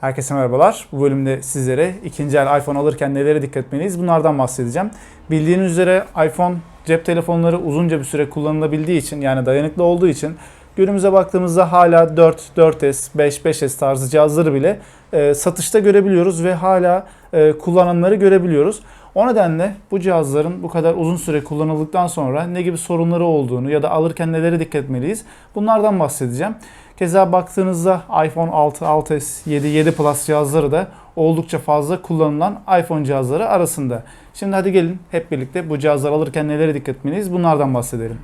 Herkese merhabalar. Bu bölümde sizlere ikinci el iPhone alırken nelere dikkat etmeliyiz bunlardan bahsedeceğim. Bildiğiniz üzere iPhone cep telefonları uzunca bir süre kullanılabildiği için yani dayanıklı olduğu için günümüze baktığımızda hala 4, 4S, 5, 5S tarzı cihazları bile e, satışta görebiliyoruz ve hala e, kullananları görebiliyoruz. O nedenle bu cihazların bu kadar uzun süre kullanıldıktan sonra ne gibi sorunları olduğunu ya da alırken nelere dikkat etmeliyiz bunlardan bahsedeceğim. Keza baktığınızda iPhone 6, 6s, 7, 7 Plus cihazları da oldukça fazla kullanılan iPhone cihazları arasında. Şimdi hadi gelin hep birlikte bu cihazları alırken nelere dikkat etmeliyiz bunlardan bahsedelim.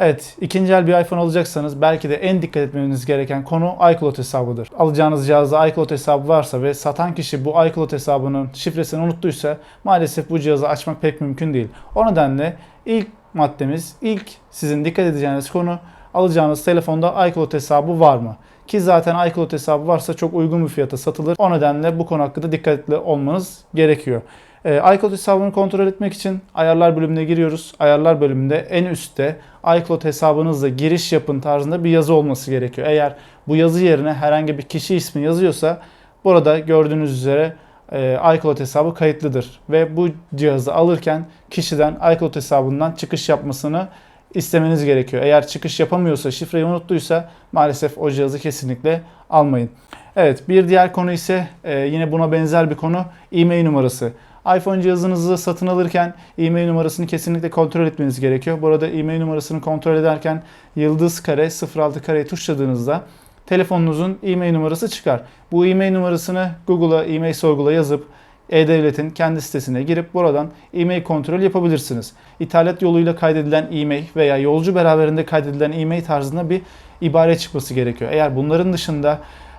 Evet, ikinci el bir iPhone alacaksanız belki de en dikkat etmeniz gereken konu iCloud hesabıdır. Alacağınız cihazda iCloud hesabı varsa ve satan kişi bu iCloud hesabının şifresini unuttuysa maalesef bu cihazı açmak pek mümkün değil. O nedenle ilk maddemiz, ilk sizin dikkat edeceğiniz konu alacağınız telefonda iCloud hesabı var mı? Ki zaten iCloud hesabı varsa çok uygun bir fiyata satılır. O nedenle bu konu hakkında dikkatli olmanız gerekiyor. Ee, iCloud hesabını kontrol etmek için ayarlar bölümüne giriyoruz. Ayarlar bölümünde en üstte iCloud hesabınızla giriş yapın tarzında bir yazı olması gerekiyor. Eğer bu yazı yerine herhangi bir kişi ismi yazıyorsa burada gördüğünüz üzere e, iCloud hesabı kayıtlıdır. Ve bu cihazı alırken kişiden iCloud hesabından çıkış yapmasını istemeniz gerekiyor. Eğer çıkış yapamıyorsa, şifreyi unuttuysa maalesef o cihazı kesinlikle almayın. Evet bir diğer konu ise e, yine buna benzer bir konu e-mail numarası. iPhone cihazınızı satın alırken e-mail numarasını kesinlikle kontrol etmeniz gerekiyor. Burada e-mail numarasını kontrol ederken yıldız kare 06 kareyi tuşladığınızda telefonunuzun e-mail numarası çıkar. Bu e-mail numarasını Google'a e-mail sorgula yazıp e-Devlet'in kendi sitesine girip buradan e-mail kontrol yapabilirsiniz. İthalat yoluyla kaydedilen e-mail veya yolcu beraberinde kaydedilen e-mail tarzında bir ibare çıkması gerekiyor. Eğer bunların dışında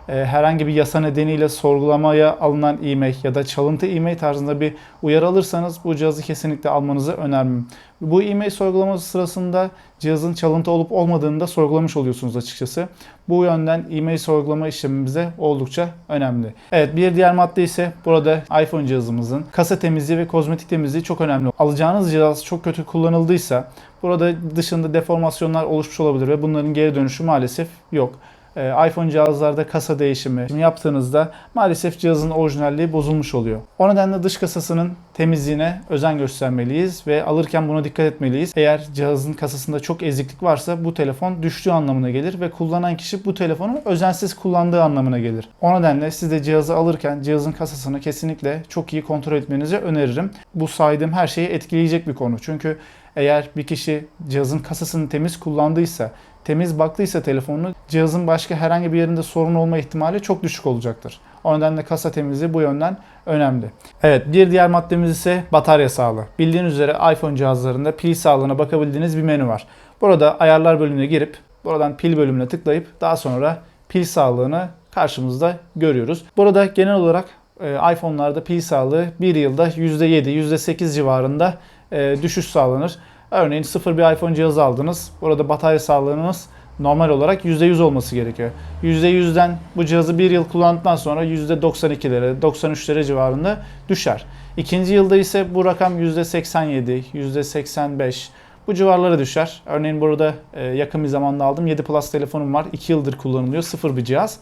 herhangi bir yasa nedeniyle sorgulamaya alınan e-mail ya da çalıntı e-mail tarzında bir uyarı alırsanız bu cihazı kesinlikle almanızı önermem. Bu e-mail sorgulaması sırasında cihazın çalıntı olup olmadığını da sorgulamış oluyorsunuz açıkçası. Bu yönden e-mail sorgulama işlemimiz de oldukça önemli. Evet bir diğer madde ise burada iPhone cihazımızın kasa temizliği ve kozmetik temizliği çok önemli. Alacağınız cihaz çok kötü kullanıldıysa burada dışında deformasyonlar oluşmuş olabilir ve bunların geri dönüşü maalesef yok. Ee, iPhone cihazlarda kasa değişimi yaptığınızda maalesef cihazın orijinalliği bozulmuş oluyor. O nedenle dış kasasının temizliğine özen göstermeliyiz ve alırken buna dikkat etmeliyiz. Eğer cihazın kasasında çok eziklik varsa bu telefon düştüğü anlamına gelir ve kullanan kişi bu telefonu özensiz kullandığı anlamına gelir. O nedenle siz de cihazı alırken cihazın kasasını kesinlikle çok iyi kontrol etmenizi öneririm. Bu saydığım her şeyi etkileyecek bir konu. Çünkü eğer bir kişi cihazın kasasını temiz kullandıysa, temiz baktıysa telefonunu cihazın başka herhangi bir yerinde sorun olma ihtimali çok düşük olacaktır. O nedenle kasa temizliği bu yönden önemli. Evet bir diğer maddemiz ise batarya sağlığı. Bildiğiniz üzere iPhone cihazlarında pil sağlığına bakabildiğiniz bir menü var. Burada ayarlar bölümüne girip buradan pil bölümüne tıklayıp daha sonra pil sağlığını karşımızda görüyoruz. Burada genel olarak e, iPhone'larda pil sağlığı bir yılda %7, %8 civarında e, düşüş sağlanır. Örneğin sıfır bir iPhone cihazı aldınız. Burada batarya sağlığınız normal olarak %100 olması gerekiyor. %100'den bu cihazı bir yıl kullandıktan sonra %92'lere, 93'lere civarında düşer. İkinci yılda ise bu rakam %87, %85 bu civarlara düşer. Örneğin burada e, yakın bir zamanda aldım 7 Plus telefonum var. 2 yıldır kullanılıyor. Sıfır bir cihaz.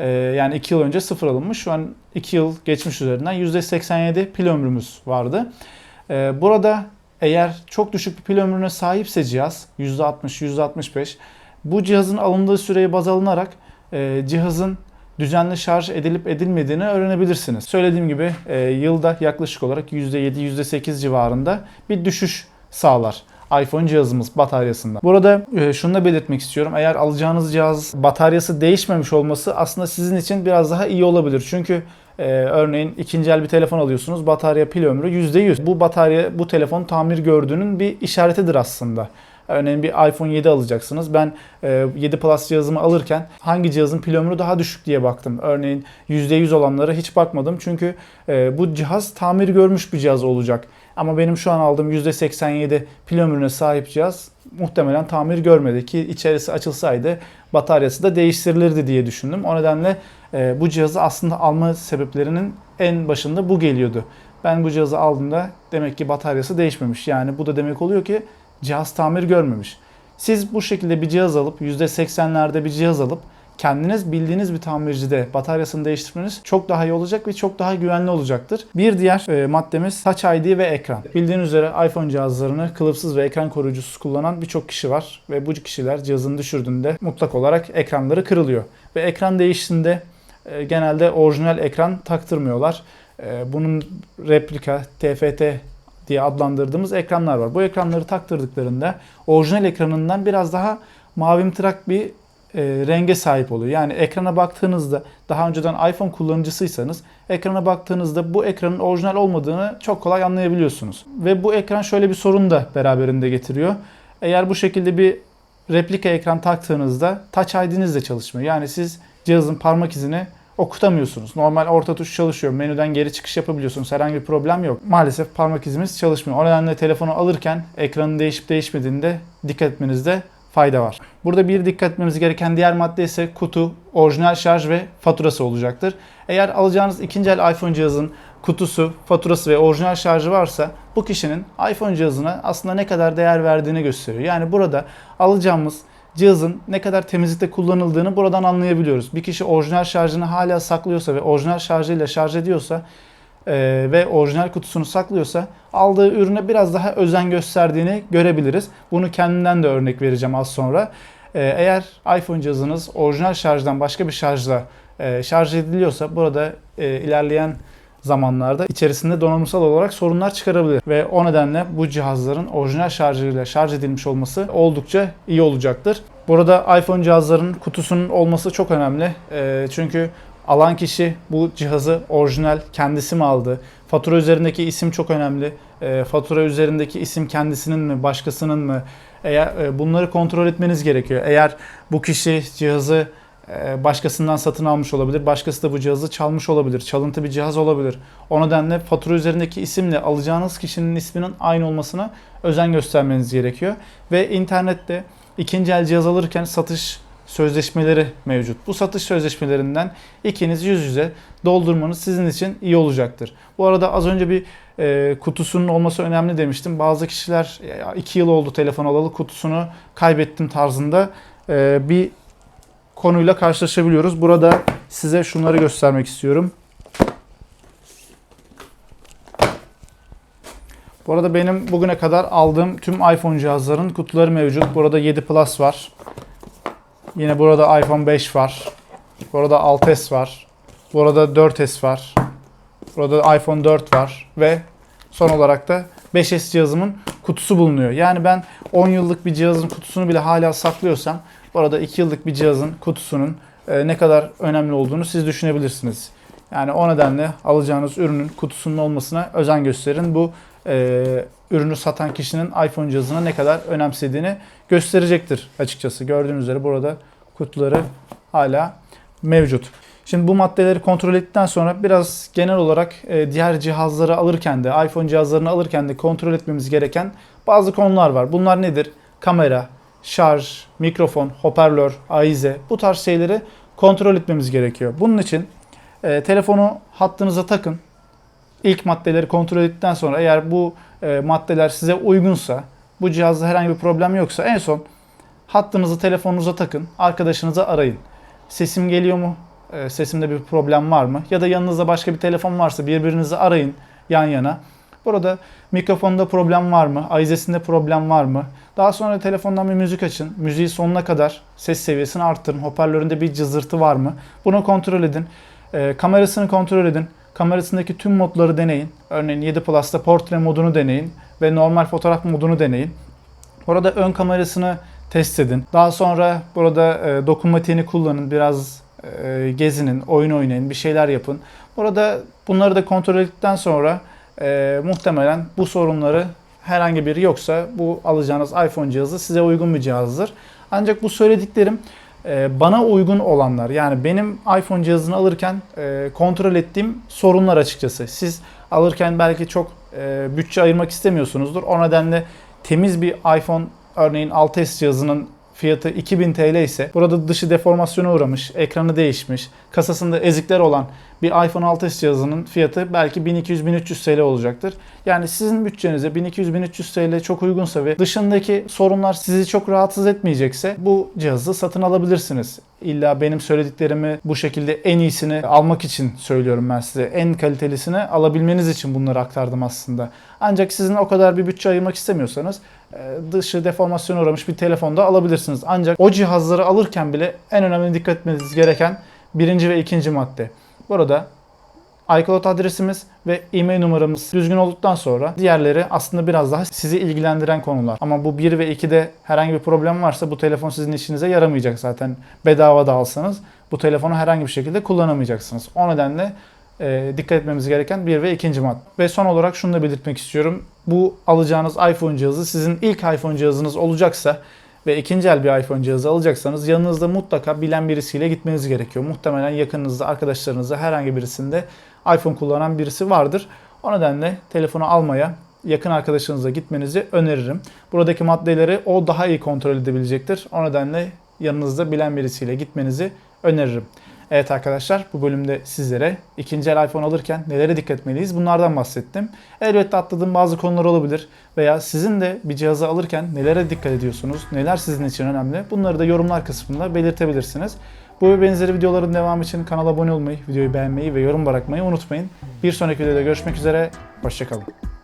E, yani 2 yıl önce sıfır alınmış. Şu an 2 yıl geçmiş üzerinden %87 pil ömrümüz vardı. E, burada eğer çok düşük bir pil ömrüne sahipse cihaz %60, %65 bu cihazın alındığı süreye baz alınarak e, cihazın düzenli şarj edilip edilmediğini öğrenebilirsiniz. Söylediğim gibi e, yılda yaklaşık olarak %7, %8 civarında bir düşüş sağlar iPhone cihazımız bataryasında. Burada e, şunu da belirtmek istiyorum. Eğer alacağınız cihaz bataryası değişmemiş olması aslında sizin için biraz daha iyi olabilir. Çünkü ee, örneğin ikinci el bir telefon alıyorsunuz. Batarya pil ömrü %100. Bu batarya bu telefon tamir gördüğünün bir işaretidir aslında. Örneğin bir iPhone 7 alacaksınız. Ben e, 7 Plus cihazımı alırken hangi cihazın pil ömrü daha düşük diye baktım. Örneğin %100 olanlara hiç bakmadım. Çünkü e, bu cihaz tamir görmüş bir cihaz olacak. Ama benim şu an aldığım %87 pil ömrüne sahip cihaz muhtemelen tamir görmedi ki içerisi açılsaydı bataryası da değiştirilirdi diye düşündüm. O nedenle e, bu cihazı aslında alma sebeplerinin en başında bu geliyordu. Ben bu cihazı aldığımda demek ki bataryası değişmemiş. Yani bu da demek oluyor ki cihaz tamir görmemiş. Siz bu şekilde bir cihaz alıp %80'lerde bir cihaz alıp kendiniz bildiğiniz bir tamircide bataryasını değiştirmeniz çok daha iyi olacak ve çok daha güvenli olacaktır. Bir diğer e, maddemiz Touch ID ve ekran. Bildiğiniz üzere iPhone cihazlarını kılıfsız ve ekran koruyucusuz kullanan birçok kişi var ve bu kişiler cihazını düşürdüğünde mutlak olarak ekranları kırılıyor. Ve ekran değiştiğinde e, genelde orijinal ekran taktırmıyorlar. E, bunun replika, TFT diye adlandırdığımız ekranlar var. Bu ekranları taktırdıklarında orijinal ekranından biraz daha mavimtırak bir e, renge sahip oluyor. Yani ekrana baktığınızda daha önceden iPhone kullanıcısıysanız ekrana baktığınızda bu ekranın orijinal olmadığını çok kolay anlayabiliyorsunuz. Ve bu ekran şöyle bir sorun da beraberinde getiriyor. Eğer bu şekilde bir replika ekran taktığınızda Touch ID'niz de çalışmıyor. Yani siz cihazın parmak izini okutamıyorsunuz. Normal orta tuş çalışıyor. Menüden geri çıkış yapabiliyorsunuz. Herhangi bir problem yok. Maalesef parmak izimiz çalışmıyor. O nedenle telefonu alırken ekranın değişip değişmediğinde dikkat etmenizde fayda var. Burada bir dikkat etmemiz gereken diğer madde ise kutu, orijinal şarj ve faturası olacaktır. Eğer alacağınız ikinci el iPhone cihazın kutusu, faturası ve orijinal şarjı varsa bu kişinin iPhone cihazına aslında ne kadar değer verdiğini gösteriyor. Yani burada alacağımız cihazın ne kadar temizlikte kullanıldığını buradan anlayabiliyoruz. Bir kişi orijinal şarjını hala saklıyorsa ve orijinal şarjıyla şarj ediyorsa e, ve orijinal kutusunu saklıyorsa aldığı ürüne biraz daha özen gösterdiğini görebiliriz. Bunu kendimden de örnek vereceğim az sonra. E, eğer iPhone cihazınız orijinal şarjdan başka bir şarjla e, şarj ediliyorsa burada e, ilerleyen zamanlarda içerisinde donanımsal olarak sorunlar çıkarabilir. Ve o nedenle bu cihazların orijinal şarjıyla şarj edilmiş olması oldukça iyi olacaktır. Burada iPhone cihazların kutusunun olması çok önemli. Ee, çünkü alan kişi bu cihazı orijinal kendisi mi aldı? Fatura üzerindeki isim çok önemli. Ee, fatura üzerindeki isim kendisinin mi, başkasının mı? Eğer e, bunları kontrol etmeniz gerekiyor. Eğer bu kişi cihazı e, başkasından satın almış olabilir. Başkası da bu cihazı çalmış olabilir. Çalıntı bir cihaz olabilir. O nedenle fatura üzerindeki isimle alacağınız kişinin isminin aynı olmasına özen göstermeniz gerekiyor. Ve internette ikinci el cihaz alırken satış sözleşmeleri mevcut. Bu satış sözleşmelerinden ikiniz yüz yüze doldurmanız sizin için iyi olacaktır. Bu arada az önce bir e, kutusunun olması önemli demiştim. Bazı kişiler 2 yıl oldu telefon alalı kutusunu kaybettim tarzında e, bir konuyla karşılaşabiliyoruz. Burada size şunları göstermek istiyorum. Bu arada benim bugüne kadar aldığım tüm iPhone cihazların kutuları mevcut. Burada 7 Plus var. Yine burada iPhone 5 var. Burada 6s var. Burada 4s var. Burada iPhone 4 var ve son olarak da 5s cihazımın kutusu bulunuyor. Yani ben 10 yıllık bir cihazın kutusunu bile hala saklıyorsam bu arada 2 yıllık bir cihazın kutusunun e, ne kadar önemli olduğunu siz düşünebilirsiniz. Yani o nedenle alacağınız ürünün kutusunun olmasına özen gösterin. Bu e, ürünü satan kişinin iPhone cihazına ne kadar önemsediğini gösterecektir açıkçası. Gördüğünüz üzere burada kutuları hala mevcut. Şimdi bu maddeleri kontrol ettikten sonra biraz genel olarak e, diğer cihazları alırken de iPhone cihazlarını alırken de kontrol etmemiz gereken bazı konular var. Bunlar nedir? Kamera, şarj, mikrofon, hoparlör, ahize bu tarz şeyleri kontrol etmemiz gerekiyor. Bunun için e, telefonu hattınıza takın. İlk maddeleri kontrol ettikten sonra eğer bu e, maddeler size uygunsa, bu cihazda herhangi bir problem yoksa en son hattınızı telefonunuza takın, arkadaşınızı arayın. Sesim geliyor mu? E, sesimde bir problem var mı? Ya da yanınızda başka bir telefon varsa birbirinizi arayın yan yana. Burada mikrofonda problem var mı? Ayzesinde problem var mı? Daha sonra telefondan bir müzik açın. Müziği sonuna kadar ses seviyesini arttırın. Hoparlöründe bir cızırtı var mı? Bunu kontrol edin. E, kamerasını kontrol edin. Kamerasındaki tüm modları deneyin. Örneğin 7 Plus'ta portre modunu deneyin ve normal fotoğraf modunu deneyin. Burada ön kamerasını test edin. Daha sonra burada e, dokunmatiğini kullanın. Biraz e, gezinin, oyun oynayın, bir şeyler yapın. Burada bunları da kontrol ettikten sonra e, muhtemelen bu sorunları herhangi biri yoksa bu alacağınız iPhone cihazı size uygun bir cihazdır. Ancak bu söylediklerim bana uygun olanlar yani benim iPhone cihazını alırken e, kontrol ettiğim sorunlar açıkçası. Siz alırken belki çok e, bütçe ayırmak istemiyorsunuzdur. O nedenle temiz bir iPhone örneğin 6s cihazının fiyatı 2000 TL ise burada dışı deformasyona uğramış, ekranı değişmiş, kasasında ezikler olan bir iPhone 6s cihazının fiyatı belki 1200-1300 TL olacaktır. Yani sizin bütçenize 1200-1300 TL çok uygunsa ve dışındaki sorunlar sizi çok rahatsız etmeyecekse bu cihazı satın alabilirsiniz. İlla benim söylediklerimi bu şekilde en iyisini almak için söylüyorum ben size. En kalitelisini alabilmeniz için bunları aktardım aslında. Ancak sizin o kadar bir bütçe ayırmak istemiyorsanız e, dışı deformasyona uğramış bir telefonda alabilirsiniz. Ancak o cihazları alırken bile en önemli dikkat etmeniz gereken birinci ve ikinci madde. Burada iCloud adresimiz ve e-mail numaramız düzgün olduktan sonra diğerleri aslında biraz daha sizi ilgilendiren konular. Ama bu 1 ve 2'de herhangi bir problem varsa bu telefon sizin işinize yaramayacak zaten. Bedava da alsanız bu telefonu herhangi bir şekilde kullanamayacaksınız. O nedenle e, dikkat etmemiz gereken bir ve ikinci madde. Ve son olarak şunu da belirtmek istiyorum. Bu alacağınız iPhone cihazı sizin ilk iPhone cihazınız olacaksa ve ikinci el bir iPhone cihazı alacaksanız yanınızda mutlaka bilen birisiyle gitmeniz gerekiyor. Muhtemelen yakınınızda, arkadaşlarınızda herhangi birisinde iPhone kullanan birisi vardır. O nedenle telefonu almaya yakın arkadaşınızla gitmenizi öneririm. Buradaki maddeleri o daha iyi kontrol edebilecektir. O nedenle yanınızda bilen birisiyle gitmenizi öneririm. Evet arkadaşlar bu bölümde sizlere ikinci el iPhone alırken nelere dikkat etmeliyiz bunlardan bahsettim. Elbette atladığım bazı konular olabilir veya sizin de bir cihazı alırken nelere dikkat ediyorsunuz, neler sizin için önemli bunları da yorumlar kısmında belirtebilirsiniz. Bu ve benzeri videoların devamı için kanala abone olmayı, videoyu beğenmeyi ve yorum bırakmayı unutmayın. Bir sonraki videoda görüşmek üzere, hoşçakalın.